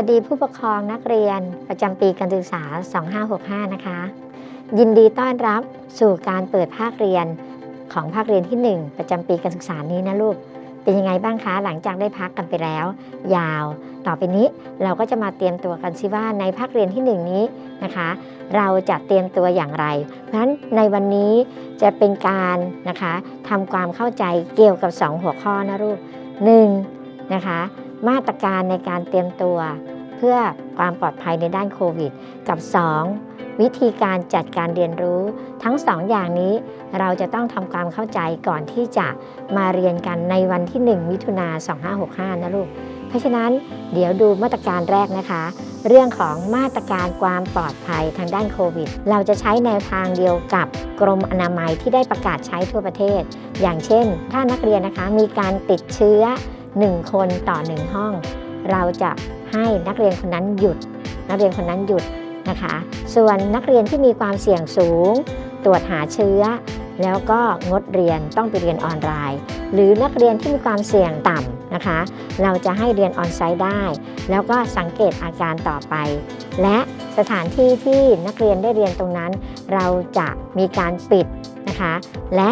วัสดีผู้ปกครองนักเรียนประจำปีการศึกษา 2565 นะคะ ยินดีต้อนรับสู่การเปิดภาคเรียนของภาคเรียนที่ 1 ประจำปีการศึกษานี้นะลูก เป็นยังไงบ้างคะหลังจากได้พักกันไปแล้ว ยาว ต่อไปนี้เราก็จะมาเตรียมตัวกันสิว่าในภาคเรียนที่ 1 นี้นะคะ เราจะเตรียมตัวอย่างไร เพราะฉะนั้นในวันนี้จะเป็นการนะคะทำความเข้าใจเกี่ยวกับ 2 หัวข้อนะลูก 1. นะคะ มาตรการในการเตรียมตัว เพื่อความปลอดภัยในด้านโควิด กับ 2. วิธีการจัดการเรียนรู้ทั้ง2อย่างนี้เราจะต้องทำความเข้าใจก่อนที่จะมาเรียนกันในวันที่ 1 มิถุนา2565 นะลูก เพราะฉะนั้นเดี๋ยวดูมาตรการแรกนะคะ เรื่องของมาตรการความปลอดภัยทางด้านโควิด เราจะใช้แนวทางเดียวกับกรมอนามัยที่ได้ประกาศใช้ทั่วประเทศ อย่างเช่น ถ้านักเรียนนะคะมีการติดเชื้อ 1 คนต่อ 1 ห้อง เราจะให้นักเรียนคนนั้นหยุด นักเรียนคนนั้นหยุดนะคะ ส่วนนักเรียนที่มีความเสี่ยงสูง ตรวจหาเชื้อ แล้วก็งดเรียนต้องไปเรียนออนไลน์ หรือนักเรียนที่มีความเสี่ยงต่ำนะคะ เราจะให้เรียนออนไซต์ได้ แล้วก็สังเกตอาการต่อไป และสถานที่ที่นักเรียนได้เรียนตรงนั้น เราจะมีการปิดนะคะ และ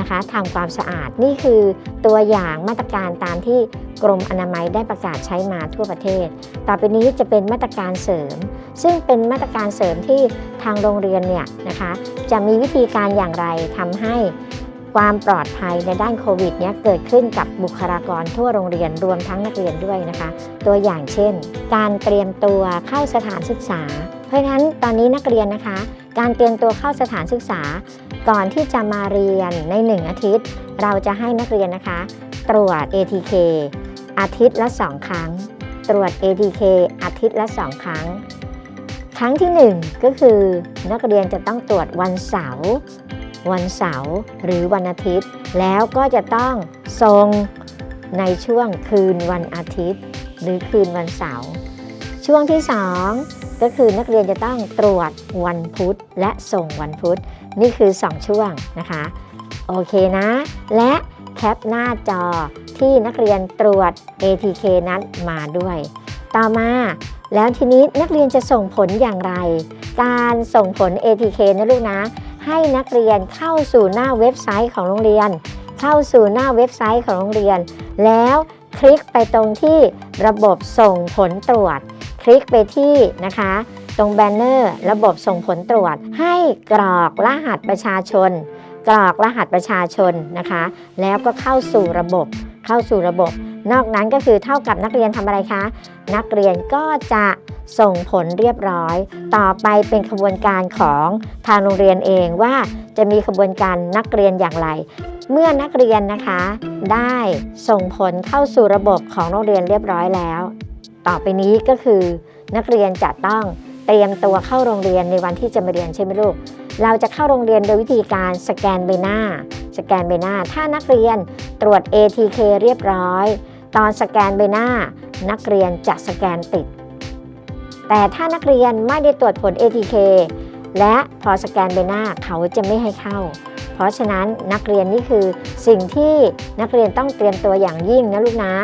นะคะทำความสะอาดนี่คือตัวอย่างมาตรการตามที่กรมอนามัยได้ประกาศใช้มาทั่วประเทศ ต่อไปนี้จะเป็นมาตรการเสริม ซึ่งเป็นมาตรการเสริมที่ทางโรงเรียนเนี่ยนะคะจะมีวิธีการอย่างไรทำให้ความปลอดภัยในด้านโควิดเนี้ยเกิดขึ้นกับบุคลากรทั่วโรงเรียนรวมทั้งนักเรียนด้วยนะคะ ตัวอย่างเช่น การเตรียมตัวเข้าสถานศึกษา เพราะฉะนั้นตอนนี้นักเรียนนะคะ การเตรียมตัวเข้าสถานศึกษา ก่อนที่จะมาเรียนใน 1 อาทิตย์ เราจะให้นักเรียนนะคะ ตรวจ ATK อาทิตย์ละ 2 ครั้ง ตรวจ ATK อาทิตย์ละ 2 ครั้ง ครั้งที่ 1 ก็คือ นักเรียนจะต้องตรวจวันเสาร์วันเสาร์หรือวันอาทิตย์ แล้วก็จะต้องส่งในช่วงคืนวันอาทิตย์ หรือคืนวันเสาร์ช่วงที่ 2 ก็คือนักเรียนจะต้องตรวจวันพุธและส่งวันพุธ นี่คือ 2 ช่วงนะคะ โอเคนะ และแคปหน้าจอที่นักเรียนตรวจ ATK นั้นมาด้วย ต่อมาแล้วทีนี้นักเรียนจะส่งผลอย่างไร การส่งผล ATK นะลูกนะ ให้นักเรียนเข้าสู่หน้าเว็บไซต์ของโรงเรียน เข้าสู่หน้าเว็บไซต์ของโรงเรียน แล้วคลิกไปตรงที่ระบบส่งผลตรวจ ลิกไปที่นะคะ ตรงแบนเนอร์ระบบส่งผลตรวจ ให้กรอกรหัสประชาชน กรอกรหัสประชาชนนะคะ แล้วก็เข้าสู่ระบบเข้าสู่ระบบ นอกนั้นก็คือเท่ากับนักเรียนทำอะไรคะ นักเรียนก็จะส่งผลเรียบร้อย ต่อไปเป็นขบวนการของทางโรงเรียนเองว่าจะมีขบวนการนักเรียนอย่างไร เมื่อนักเรียนนะคะ ได้ส่งผลเข้าสู่ระบบของโรงเรียนเรียบร้อยแล้ว ต่อไปนี้ก็คือนักเรียนจะต้องเตรียมตัวเข้าโรงเรียนในวันที่จะมาเรียนใช่ไหมลูก เราจะเข้าโรงเรียนโดยวิธีการสแกนใบหน้า สแกนใบหน้า ถ้านักเรียนตรวจ ATK เรียบร้อย ตอนสแกนใบหน้า นักเรียนจะสแกนติด แต่ถ้านักเรียนไม่ได้ตรวจผล ATK และพอสแกนใบหน้าเขาจะไม่ให้เข้า เพราะฉะนั้นนักเรียนนี่คือสิ่งที่นักเรียนต้องเตรียมตัวอย่างยิ่งนะลูกนะ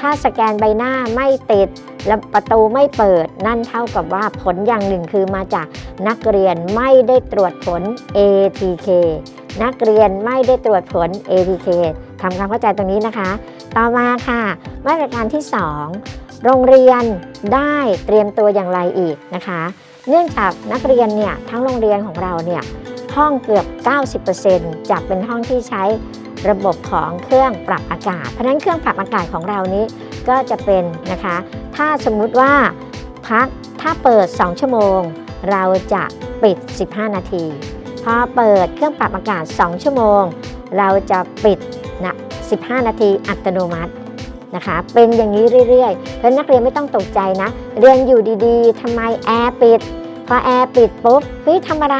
ถ้าสแกนใบหน้าไม่ติด และประตูไม่เปิด นั่นเท่ากับว่าผลอย่างหนึ่งคือมาจากนักเรียนไม่ได้ตรวจผล ATK นักเรียนไม่ได้ตรวจผล ATK ทำความเข้าใจตรงนี้นะคะ ต่อมาค่ะมาตรการที่ 2 โรงเรียนได้เตรียมตัวอย่างไรอีกนะคะ เนื่องจากนักเรียนเนี่ยทั้งโรงเรียนของเราเนี่ยห้องเกือบ 90%จะเป็นห้องที่ใช้ ระบบของเครื่องปรับอากาศ เพราะนั้นเครื่องปรับอากาศของเรานี้ก็จะเป็นนะคะ ถ้าสมมุติว่าพักถ้าเปิด 2 ชั่วโมง เราจะปิด 15 นาที พอเปิดเครื่องปรับอากาศ 2 ชั่วโมง เราจะปิดนะ15 นาทีอัตโนมัตินะคะ เป็นอย่างนี้เรื่อยๆเพราะนักเรียนไม่ต้องตกใจนะ เรียนอยู่ดีๆทำไมแอร์ปิด พอแอร์ปิดปุ๊บเฮ้ยทำอะไร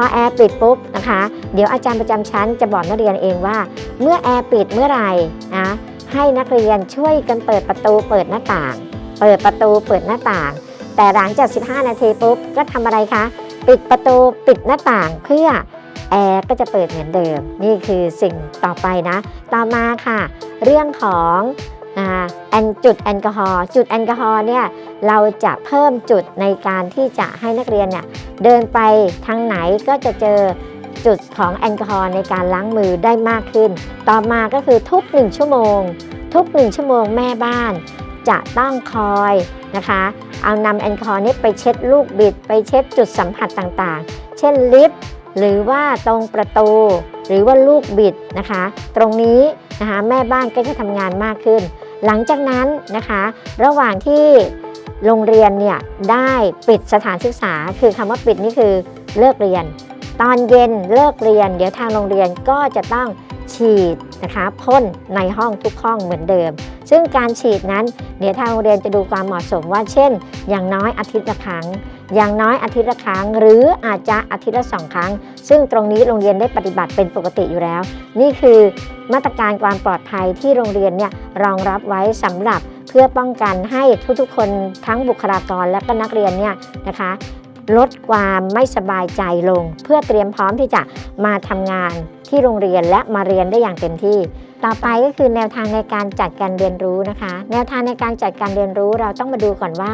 อแอร์ปิดปุ๊บนะคะ เดี๋ยวอาจารย์ประจำชั้นจะบอกนักเรียนเองว่า เมื่อแอร์ปิดเมื่อไหร่นะให้นักเรียนช่วยกันเปิดประตูเปิดหน้าต่าง เปิดประตูเปิดหน้าต่าง แต่หลังจาก 15 นาทีปุ๊บก็ทำอะไรคะ ปิดประตูปิดหน้าต่างเพื่อแอร์ก็จะเปิดเหมือนเดิม นี่คือสิ่งต่อไปนะ ต่อมาค่ะ เรื่องของ แอนจุดแอลกอฮอล์จุดแอลกอฮอล์เนี่ยเราจะเพิ่มจุดในการที่จะให้นักเรียนเนี่ยเดินไปทางไหนก็จะเจอจุดของแอลกอฮอล์ในการล้างมือได้มากขึ้น ต่อมาก็คือทุก 1 ชั่วโมง ทุก 1 ชั่วโมงแม่บ้าน จะต้องคอยนะคะ เอานำแอลกอฮอล์นี้ไปเช็ดลูกบิด ไปเช็ดจุดสัมผัสต่างๆ เช่นลิฟต์หรือว่าตรงประตู หรือว่าลูกบิดนะคะ ตรงนี้นะคะแม่บ้านก็จะทำงานมากขึ้น หลังจากนั้นนะคะ ระหว่างที่โรงเรียนเนี่ยได้ปิดสถานศึกษา คือคำว่าปิดนี่คือเลิกเรียน ตอนเย็นเลิกเรียน เดี๋ยวทางโรงเรียนก็จะต้องฉีดนะคะพ่นในห้องทุกห้องเหมือนเดิม ซึ่งการฉีดนั้นเดี๋ยวทางโรงเรียนจะดูความเหมาะสมว่าเช่น อย่างน้อยอาทิตย์ละครั้ง อย่างน้อยอาทิตย์ละครั้ง หรืออาจจะอาทิตย์ละสองครั้ง ซึ่งตรงนี้โรงเรียนได้ปฏิบัติเป็นปกติอยู่แล้ว นี่คือมาตรการความปลอดภัยที่โรงเรียนเนี่ยรองรับไว้สำหรับเพื่อป้องกันให้ทุกๆ คนทั้งบุคลากรและก็นักเรียนเนี่ยนะคะลดความไม่สบายใจลง เพื่อเตรียมพร้อมที่จะมาทำงานที่โรงเรียนและมาเรียนได้อย่างเต็มที่ ต่อไปก็คือแนวทางในการจัดการเรียนรู้นะคะ แนวทางในการจัดการเรียนรู้เราต้องมาดูก่อนว่า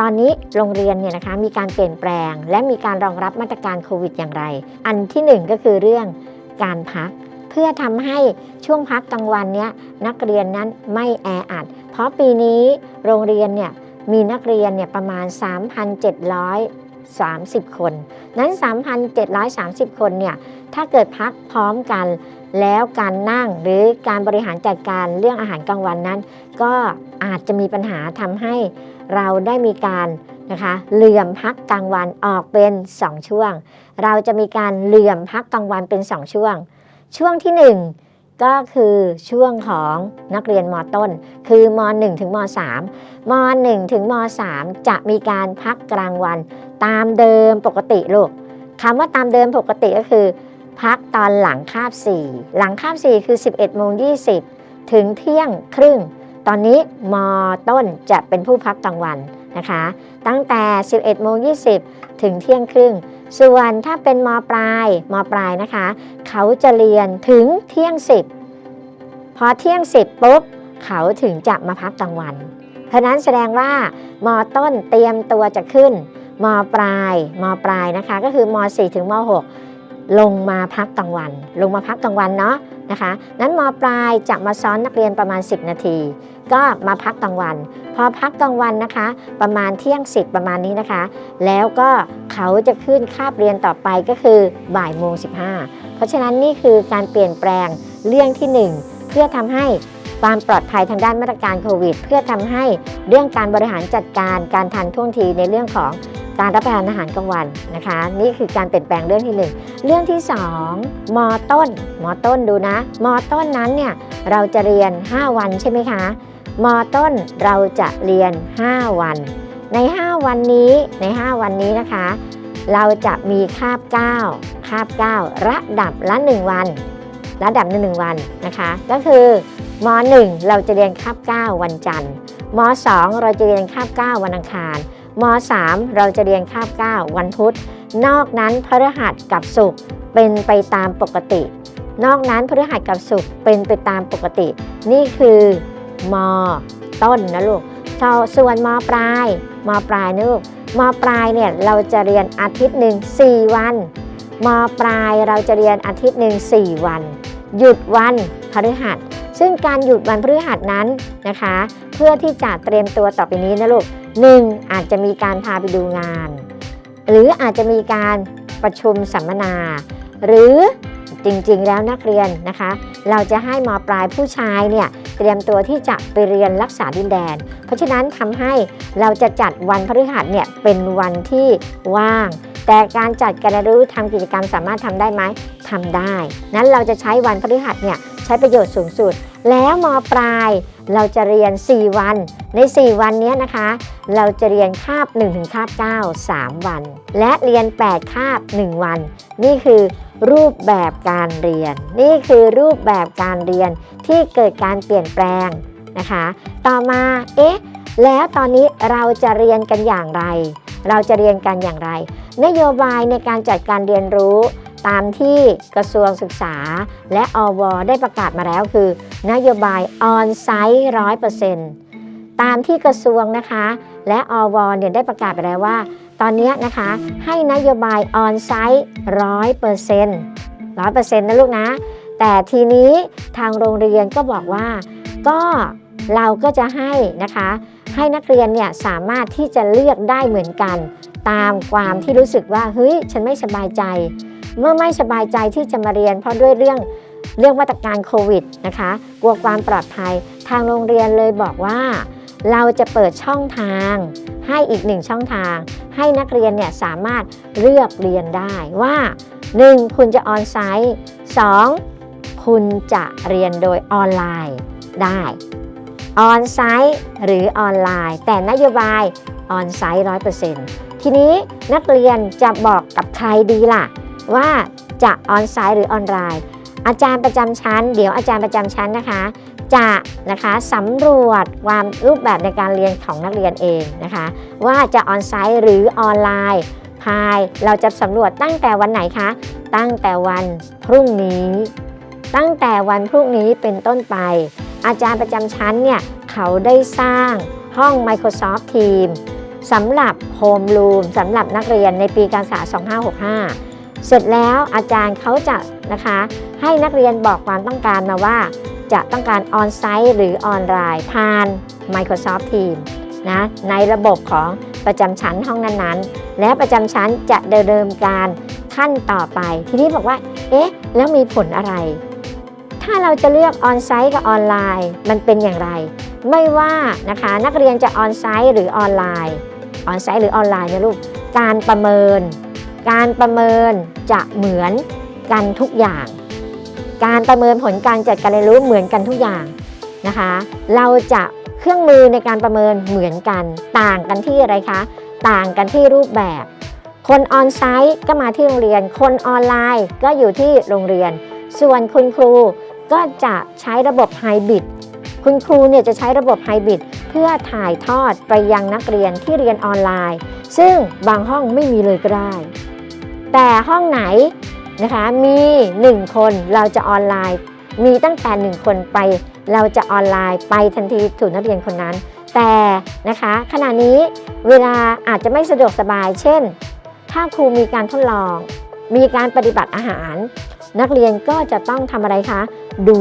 ตอนนี้โรงเรียนเนี่ยนะคะมีการเปลี่ยนแปลง และมีการรองรับมาตรการโควิดอย่างไร อันที่หนึ่งก็คือเรื่องการพัก เพื่อทำให้ช่วงพักกลางวันเนี้ยนักเรียนนั้นไม่แออัด เพราะปีนี้โรงเรียนเนี่ยมีนักเรียนเนี่ยประมาณ 3,730 คน นั้น 3,730 คนเนี่ย ถ้าเกิดพักพร้อมกัน แล้วการนั่งหรือการบริหารจัดการเรื่องอาหารกลางวันนั้น ก็อาจจะมีปัญหาทำให้เราได้มีการนะคะเหลื่อมพักกลางวันออกเป็น 2 ช่วง เราจะมีการเหลื่อมพักกลางวันเป็น 2 ช่วง ช่วงที่ 1ก็คือช่วงของนักเรียนมต้น คือม 1 ถึงม 3 ม 1 ถึงม 3 จะมีการพักกลางวัน ตามเดิมปกติลูกคำว่าตามเดิมปกติก็คือ พักตอนหลังคาบ 4 หลังคาบ 4 คือ 11โมง20 ถึงเที่ยงครึ่ง ตอนนี้มต้นจะเป็นผู้พักกลางวันนะคะ ตั้งแต่ 11โมง20 ถึงเที่ยงครึ่ง ส่วนถ้าเป็นมปลายมปลายนะคะ เขาจะเรียนถึงเที่ยง 10 พอเที่ยง 10ปุ๊บเขาถึงจะมาพักกลางวัน เพราะนั้นแสดงว่ามต้นเตรียมตัวจะขึ้นมปลายมปลายนะคะ ก็คือม 4 ถึงม 6 ลงมาพักกลางวัน ลงมาพักกลางวันเนาะนะคะนั้นมปลายจะมาซ้อนนักเรียนประมาณ 10 นาที ก็มาพักกลางวัน พอพักกลางวันนะคะ ประมาณเที่ยงสิบประมาณนี้นะคะ แล้วก็เขาจะขึ้นคาบเรียนต่อไปก็คือบ่ายโมงสิเพราะฉะนั้นนี่คือการเปลี่ยนแปลงเรื่องที่ 1 เพื่อทำให้ความปลอดภัยทางด้านมาตรการโควิด เพื่อทำให้เรื่องการบริหารจัดการการทันท่วงทีในเรื่องของ การรับประทานอาหารกลางวันนะคะ นี่คือการเปลี่ยนแปลงเรื่องที่หนึ่งเรื่องที่สองมต้น มต้นดูนะ มต้นนั้นเนี่ยเราจะเรียน 5 วันใช่ไหมคะ มต้นเราจะเรียน 5 วัน ใน 5 วันนี้ใน 5 วันนี้นะคะ เราจะมีคาบ 9 คาบ 9 ระดับละ 1 วัน ระดับหนึ่งวันนะคะ ก็คือม .1 เราจะเรียนคาบ 9 วันจันทร์ม .2 เราจะเรียนคาบ 9 วันอังคาร ม .3 เราจะเรียนคาบ 9 วันพุธ นอกนั้นพฤหัสกับศุกร์เป็นไปตามปกติ นอกนั้นพฤหัสกับศุกร์เป็นไปตามปกติ นี่คือมต้นนะลูกส่วนมปลายมปลายนะลูกมปลายเนี่ยเราจะเรียนอาทิตย์หนึ่ง4 วันมปลายเราจะเรียนอาทิตย์หนึ่ง4 วัน หยุดวันพฤหัส ซึ่งการหยุดวันพฤหัสนั้นนะคะ เพื่อที่จะเตรียมตัวต่อไปนี้นะลูก หนึ่งอาจจะมีการพาไปดูงาน หรืออาจจะมีการประชุมสัมมนา หรือจริงๆ แล้วนักเรียนนะคะ เราจะให้มปลายผู้ชายเนี่ยเตรียมตัวที่จะไปเรียนรักษาดินแดน เพราะฉะนั้นทำให้เราจะจัดวันพฤหัสเนี่ยเป็นวันที่ว่าง แต่การจัดการเรียนรู้ทำกิจกรรมสามารถทำได้ไหมทำได้ นั้นเราจะใช้วันพฤหัสเนี่ยใช้ประโยชน์สูงสุด แล้วมปลาย เราจะเรียน 4 วัน ใน 4 วันนี้นะคะ เราจะเรียนคาบ1ถึงคาบ9 3 วัน และเรียน 8 คาบ 1 วัน นี่คือรูปแบบการเรียน นี่คือรูปแบบการเรียนที่เกิดการเปลี่ยนแปลงนะคะ ต่อมา เอ๊ะ แล้วตอนนี้เราจะเรียนกันอย่างไร เราจะเรียนกันอย่างไร นโยบายในการจัดการเรียนรู้ ตามที่กระทรวงศึกษา และอว ได้ประกาศมาแล้วคือ นโยบายออนไซต์ร้อยเปอร์เซ็นต์ตามที่กระทรวงนะคะ และอวเนี่ยได้ประกาศไปแล้วว่า ตอนนี้นะคะให้นโยบายออนไซต์ร้อยเปอร์เซ็นต์ร้อยเปอร์เซ็นต์นะลูกนะ แต่ทีนี้ทางโรงเรียนก็บอกว่า ก็เราก็จะให้นะคะ ให้นักเรียนเนี่ยสามารถที่จะเลือกได้เหมือนกัน ตามความที่รู้สึกว่าเฮ้ยฉันไม่สบายใจ เมื่อไม่สบายใจที่จะมาเรียน เพราะด้วยเรื่องเรื่องมาตรการโควิดนะคะ กลัวความปลอดภัย ทางโรงเรียนเลยบอกว่า เราจะเปิดช่องทาง ให้อีกหนึ่งช่องทาง ให้นักเรียนเนี่ยสามารถเลือกเรียนได้ว่า 1. คุณจะออนไซต์ 2. คุณจะเรียนโดยออนไลน์ได้ออนไซต์หรือออนไลน์ แต่นโยบายออนไซต์ร้อยเปอร์เซ็นต์ทีนี้นักเรียนจะบอกกับใครดีล่ะ ว่าจะออนไซต์หรือออนไลน์ อาจารย์ประจำชั้น เดี๋ยวอาจารย์ประจำชั้นนะคะ จะนะคะสำรวจความรูปแบบในการเรียนของนักเรียนเองนะคะ ว่าจะออนไซต์หรือออนไลน์ภายเราจะสำรวจตั้งแต่วันไหนคะ ตั้งแต่วันพรุ่งนี้ ตั้งแต่วันพรุ่งนี้เป็นต้นไป อาจารย์ประจำชั้นเนี่ยเขาได้สร้างห้อง Microsoft Teams สำหรับโฮมรูมสำหรับนักเรียนในปีการศึกษา 2565 เสร็จแล้วอาจารย์เขาจะนะคะให้นักเรียนบอกความต้องการมาว่า จะต้องการออนไซต์หรือออนไลน์ผ่าน Microsoft Teams นะในระบบของประจำชั้นห้องนั้นๆ และประจำชั้นจะดำเนินการขั้นต่อไป ทีนี้บอกว่า เอ๊ะ แล้วมีผลอะไร ถ้าเราจะเลือกออนไซต์กับออนไลน์มันเป็นอย่างไร ไม่ว่านะคะนักเรียนจะออนไซต์หรือออนไลน์ออนไซต์หรือออนไลน์นะลูกการประเมิน การประเมินจะเหมือนกันทุกอย่าง การประเมินผลการจัดการเรียนรู้เหมือนกันทุกอย่างนะคะ เราจะเครื่องมือในการประเมินเหมือนกัน ต่างกันที่อะไรคะ ต่างกันที่รูปแบบ คนออนไซต์ก็มาที่โรงเรียน คนออนไลน์ก็อยู่ที่โรงเรียน ส่วนคุณครูก็จะใช้ระบบไฮบริดคุณครูเนี่ยจะใช้ระบบไฮบริดเพื่อถ่ายทอดไปยังนักเรียนที่เรียนออนไลน์ ซึ่งบางห้องไม่มีเลยก็ได้ แต่ห้องไหนนะคะมี 1 คนเราจะออนไลน์ มีตั้งแต่ 1 คนไป เราจะออนไลน์ไปทันทีถูกนักเรียนคนนั้น แต่นะคะขณะนี้เวลาอาจจะไม่สะดวกสบาย เช่น ถ้าครูมีการทดลอง มีการปฏิบัติอาหาร นักเรียนก็จะต้องทำอะไรคะ ดู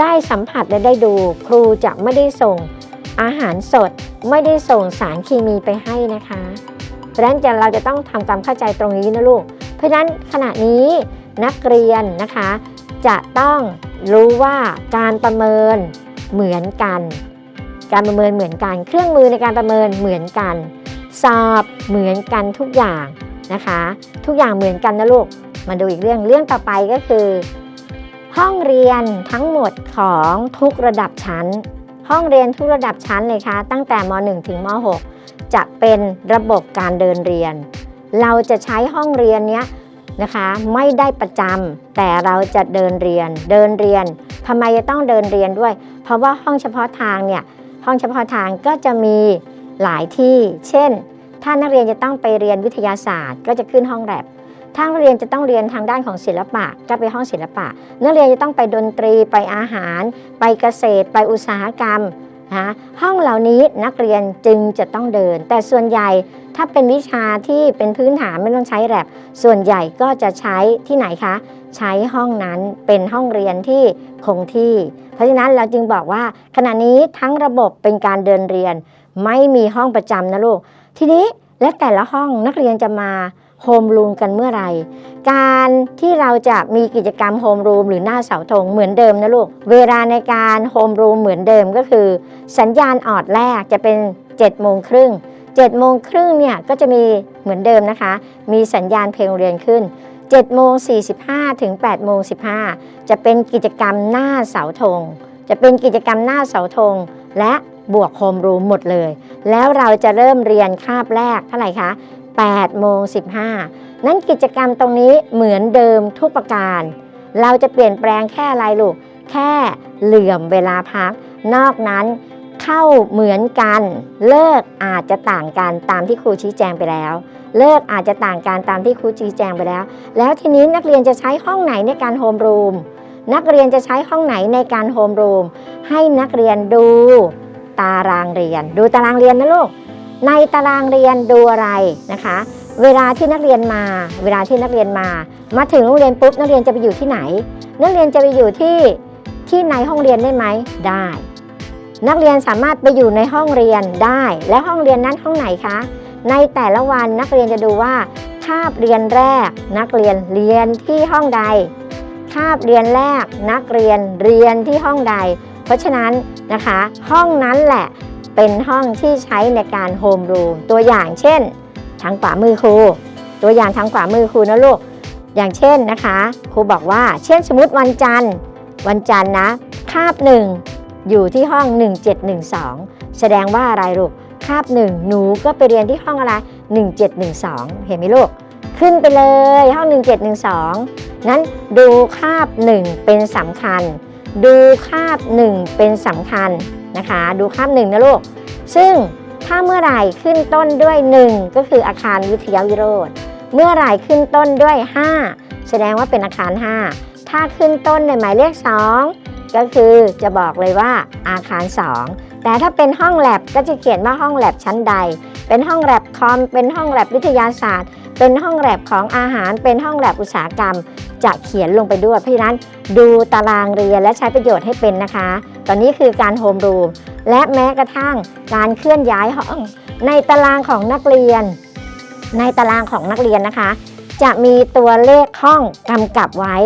ได้สัมผัสและได้ดู ครูจะไม่ได้ส่งอาหารสด ไม่ได้ส่งสารเคมีไปให้นะคะ เพราะฉะนั้นเราจะต้องทำความเข้าใจตรงนี้นะลูก เพราะฉะนั้นขณะนี้นักเรียนนะคะ จะต้องรู้ว่าการประเมินเหมือนกัน การประเมินเหมือนกัน เครื่องมือในการประเมินเหมือนกัน สอบเหมือนกันทุกอย่างนะคะ ทุกอย่างเหมือนกันนะลูก มาดูอีกเรื่องเรื่องต่อไปก็คือ ห้องเรียนทั้งหมดของทุกระดับชั้น ห้องเรียนทุกระดับชั้นเลยค่ะตั้งแต่ม .1 ถึงม .6 จะเป็นระบบการเดินเรียน เราจะใช้ห้องเรียนเนี้ยนะคะไม่ได้ประจำแต่เราจะเดินเรียน เดินเรียนทำไมจะต้องเดินเรียนด้วย เพราะว่าห้องเฉพาะทางเนี่ยห้องเฉพาะทางก็จะมีหลายที่ เช่น ถ้านักเรียนจะต้องไปเรียนวิทยาศาสตร์ ก็จะขึ้นห้องแลบถ้านักเรียนจะต้องเรียนทางด้านของศิลปะ ก็ไปห้องศิลปะ นักเรียนจะต้องไปดนตรีไปอาหาร ไปเกษตร ไปอุตสาหกรรม นะห้องเหล่านี้นักเรียนจึงจะต้องเดิน แต่ส่วนใหญ่ถ้าเป็นวิชาที่เป็นพื้นฐานไม่ต้องใช้แลบส่วนใหญ่ก็จะใช้ที่ไหนคะ ใช้ห้องนั้นเป็นห้องเรียนที่คงที่ เพราะฉะนั้นเราจึงบอกว่า ขณะนี้ทั้งระบบเป็นการเดินเรียน ไม่มีห้องประจำนะลูก ทีนี้และแต่ละห้องนักเรียนจะมา โฮมรูมกันเมื่อไหร่ การที่เราจะมีกิจกรรมโฮมรูมหรือหน้าเสาธงเหมือนเดิมนะลูก เวลาในการโฮมรูมเหมือนเดิมก็คือ สัญญาณออดแรกจะเป็น7โมงครึ่ง7โมงครึ่งเนี่ยก็จะมีเหมือนเดิมนะคะ มีสัญญาณเพลงเรียนขึ้น7โมง45 ถึง8โมง15 จะเป็นกิจกรรมหน้าเสาธง จะเป็นกิจกรรมหน้าเสาธง และบวกโฮมรูมหมดเลย แล้วเราจะเริ่มเรียนคาบแรกเท่าไหร่คะ 8โมง15 นั้นกิจกรรมตรงนี้เหมือนเดิมทุกประการ เราจะเปลี่ยนแปลงแค่อะไรลูก แค่เหลื่อมเวลาพัก นอกนั้นเข้าเหมือนกัน เลิกอาจจะต่างกันตามที่ครูชี้แจงไปแล้ว เลิกอาจจะต่างกันตามที่ครูชี้แจงไปแล้ว แล้วทีนี้นักเรียนจะใช้ห้องไหนในการโฮมรูมนักเรียนจะใช้ห้องไหนในการโฮมรูมให้นักเรียนดูตารางเรียน ดูตารางเรียนนะลูก ในตารางเรียนดูอะไรนะคะ เวลาที่นักเรียนมา เวลาที่นักเรียนมา มาถึงโรงเรียนปุ๊บนักเรียนจะไปอยู่ที่ไหน นักเรียนจะไปอยู่ที่ที่ในห้องเรียนได้ไหมได้ นักเรียนสามารถไปอยู่ในห้องเรียนได้ และห้องเรียนนั้นห้องไหนคะ ในแต่ละวันนักเรียนจะดูว่าคาบเรียนแรก นักเรียนเรียนที่ห้องใดคาบเรียนแรก นักเรียนเรียนที่ห้องใด เพราะฉะนั้นนะคะ ห้องนั้นแหละ เป็นห้องที่ใช้ในการโฮมรูมตัวอย่างเช่น ทางขวามือครู ตัวอย่างทางขวามือครูนะลูก อย่างเช่นนะคะ ครูบอกว่าเช่นสมมติวันจันทร์ วันจันทร์นะคาบหนึ่งอยู่ที่ห้อง 1712 แสดงว่าอะไรลูกคาบหนึ่งหนูก็ไปเรียนที่ห้องอะไร 1712 เห็นไหมลูก ขึ้นไปเลยห้อง 1712 นั้นดูคาบหนึ่งเป็นสำคัญ ดูคาบหนึ่งเป็นสำคัญ นะคะ ดูคาบหนึ่งนะลูก ซึ่งถ้าเมื่อไหร่ขึ้นต้นด้วย 1 ก็คืออาคารวิทยาวิโรธเมื่อไหร่ขึ้นต้นด้วย 5 แสดงว่าเป็นอาคาร 5 ถ้าขึ้นต้นในหมายเลข 2 ก็คือจะบอกเลยว่าอาคาร 2 แต่ถ้าเป็นห้องแลบก็จะเขียนว่าห้องแลบชั้นใด เป็นห้องแลบคอม เป็นห้องแลบวิทยาศาสตร์ เป็นห้องแลบของอาหาร เป็นห้องแลบอุตสาหกรรม จะเขียนลงไปด้วย เพราะฉะนั้นดูตารางเรียนและใช้ประโยชน์ให้เป็นนะคะ ตอนนี้คือการโฮมรูมและแม้กระทั่งการเคลื่อนย้ายห้องในตารางของนักเรียน ในตารางของนักเรียนนะคะ จะมีตัวเลขห้องกำกับไว้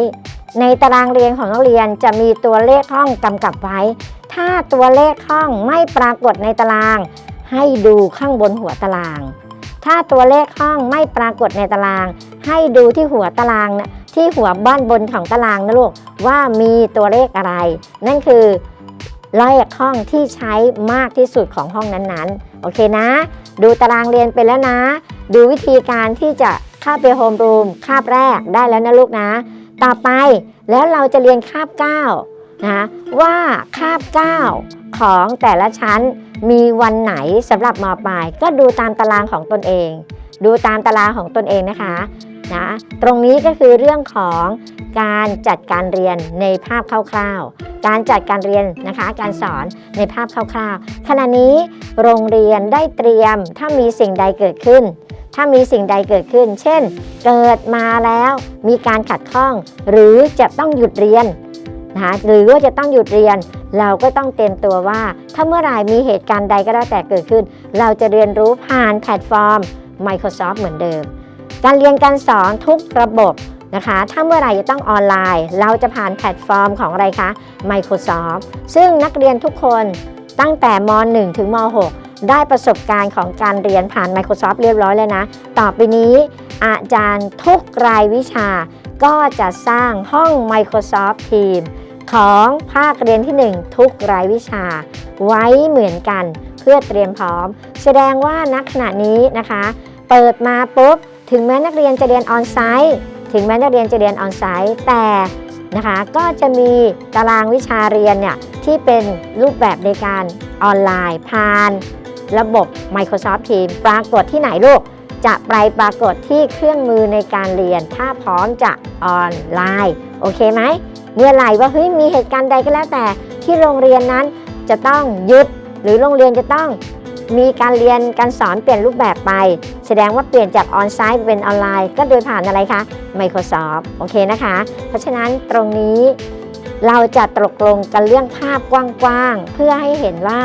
ในตารางเรียนของนักเรียนจะมีตัวเลขห้องกำกับไว้ ถ้าตัวเลขห้องไม่ปรากฏในตาราง ให้ดูข้างบนหัวตาราง ถ้าตัวเลขห้องไม่ปรากฏในตาราง ให้ดูที่หัวตารางนะที่หัวบ้านบนของตารางนะลูกว่ามีตัวเลขอะไร นั่นคือ เลขห้องที่ใช้มากที่สุดของห้องนั้นๆ โอเคนะ ดูตารางเรียนไปแล้วนะ ดูวิธีการที่จะเข้าไปโฮมรูมคาบแรกได้แล้วนะลูกนะ ต่อไปแล้วเราจะเรียนคาบ9นะว่าคาบ 9 ของแต่ละชั้นมีวันไหนสำหรับมปลาย ก็ดูตามตารางของตนเอง ดูตามตารางของตนเองนะคะ นะตรงนี้ก็คือเรื่องของการจัดการเรียนในภาพคร่าวๆ การจัดการเรียนนะคะการสอนในภาพคร่าวๆ ขณะนี้โรงเรียนได้เตรียมถ้ามีสิ่งใดเกิดขึ้น ถ้ามีสิ่งใดเกิดขึ้น เช่น เกิดมาแล้วมีการขัดข้อง หรือจะต้องหยุดเรียนนะหรือว่าจะต้องหยุดเรียน เราก็ต้องเตรียมตัวว่า ถ้าเมื่อไหร่มีเหตุการณ์ใดก็แล้วแต่เกิดขึ้น เราจะเรียนรู้ผ่านแพลตฟอร์ม Microsoft เหมือนเดิม การเรียนการสอนทุกระบบนะคะถ้าเมื่อไหร่จะต้องออนไลน์ เราจะผ่านแพลตฟอร์มของอะไรคะ Microsoft ซึ่งนักเรียนทุกคนตั้งแต่ม .1 ถึงม .6 ได้ประสบการณ์ของการเรียนผ่าน Microsoft เรียบร้อยแล้วนะ ต่อไปนี้อาจารย์ทุกรายวิชา ก็จะสร้างห้อง Microsoft Team ของภาคเรียนที่ 1 ทุกรายวิชา ไว้เหมือนกันเพื่อเตรียมพร้อม แสดงว่าณขณะนี้นะคะ เปิดมาปุ๊บ ถึงแม้นักเรียนจะเรียนออนไซต์ถึงแม้นักเรียนจะเรียนออนไซต์แต่นะคะก็จะมีตารางวิชาเรียนเนี่ยที่เป็นรูปแบบในการออนไลน์ผ่าน ระบบ Microsoft Teams ปรากฏที่ไหนลูก จะไปปรากฏที่เครื่องมือในการเรียน ถ้าพร้อมจะออนไลน์ โอเคไหมเมื่อไหร่ว่าเฮ้ยมีเหตุการณ์ใดก็แล้วแต่ที่โรงเรียนนั้นจะต้องหยุด หรือโรงเรียนจะต้อง มีการเรียนการสอนเปลี่ยนรูปแบบไป แสดงว่าเปลี่ยนจากออนไซต์เป็นออนไลน์ ก็โดยผ่านอะไรคะ Microsoft โอเคนะคะ เพราะฉะนั้นตรงนี้เราจะตกลงกันเรื่องภาพกว้างๆ เพื่อให้เห็นว่า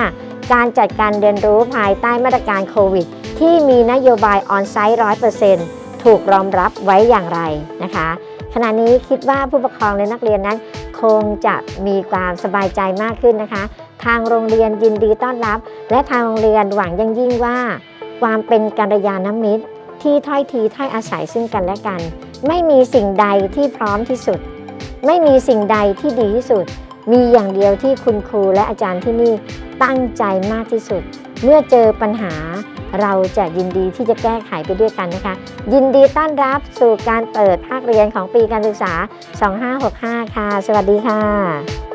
การจัดการเรียนรู้ภายใต้มาตรการโควิด ที่มีนโยบายออนไซต์ร้อยเปอร์เซ็นต์ถูกรองรับไว้อย่างไรนะคะ ขณะนี้คิดว่าผู้ปกครองและนักเรียนนั้น คงจะมีความสบายใจมากขึ้นนะคะ ทางโรงเรียนยินดีต้อนรับ และทางโรงเรียนหวังยิ่งยิ่งว่า ความเป็นกัลยาณมิตร ที่ถ้อยทีถ้อยอาศัยซึ่งกันและกัน ไม่มีสิ่งใดที่พร้อมที่สุด ไม่มีสิ่งใดที่ดีที่สุด มีอย่างเดียวที่คุณครูและอาจารย์ที่นี่ตั้งใจมากที่สุด เมื่อเจอปัญหาเราจะยินดีที่จะแก้ไขไปด้วยกันนะคะ ยินดีต้อนรับสู่การเปิดภาคเรียนของปีการศึกษา 2565 ค่ะ สวัสดีค่ะ